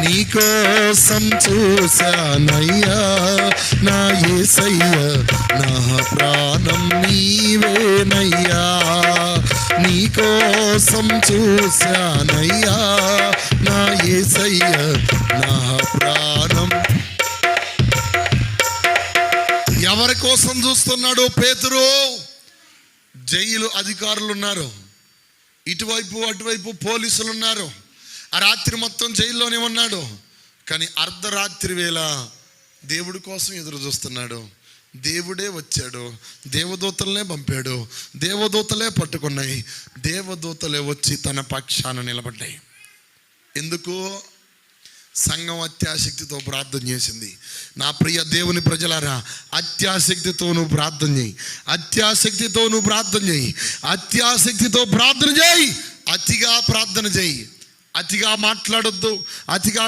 నీకోసం చూశానయ్యా. నా ఏసయ్య నా ప్రాణం నీవేనయ్యా. నీకోసం చూశానయ్యా. నా ఏసయ్య నా ప్రాణం. ఎవరి కోసం చూస్తున్నాడు పేతురు? జైలు అధికారులు ఉన్నారు ఇటువైపు అటువైపు పోలీసులు ఉన్నారు ఆ రాత్రి మొత్తం జైల్లోనే ఉన్నాడు. కానీ అర్ధరాత్రి వేళ దేవుడి కోసం ఎదురు చూస్తున్నాడు. దేవుడే వచ్చాడు. దేవదూతలనే పంపాడు. దేవదూతలే పట్టుకున్నాయి. దేవదూతలే వచ్చి తన పక్షాన నిలబడ్డాయి. ఎందుకు? సంఘం అత్యాసక్తితో ప్రార్థన చేసింది. నా ప్రియ దేవుని ప్రజలారా అత్యాశక్తితో నువ్వు ప్రార్థన చేయి. అత్యాశక్తితో నువ్వు ప్రార్థన చేయి. అత్యాసక్తితో ప్రార్థన చేయి. అతిగా ప్రార్థన చేయి. అతిగా మాట్లాడొద్దు అతిగా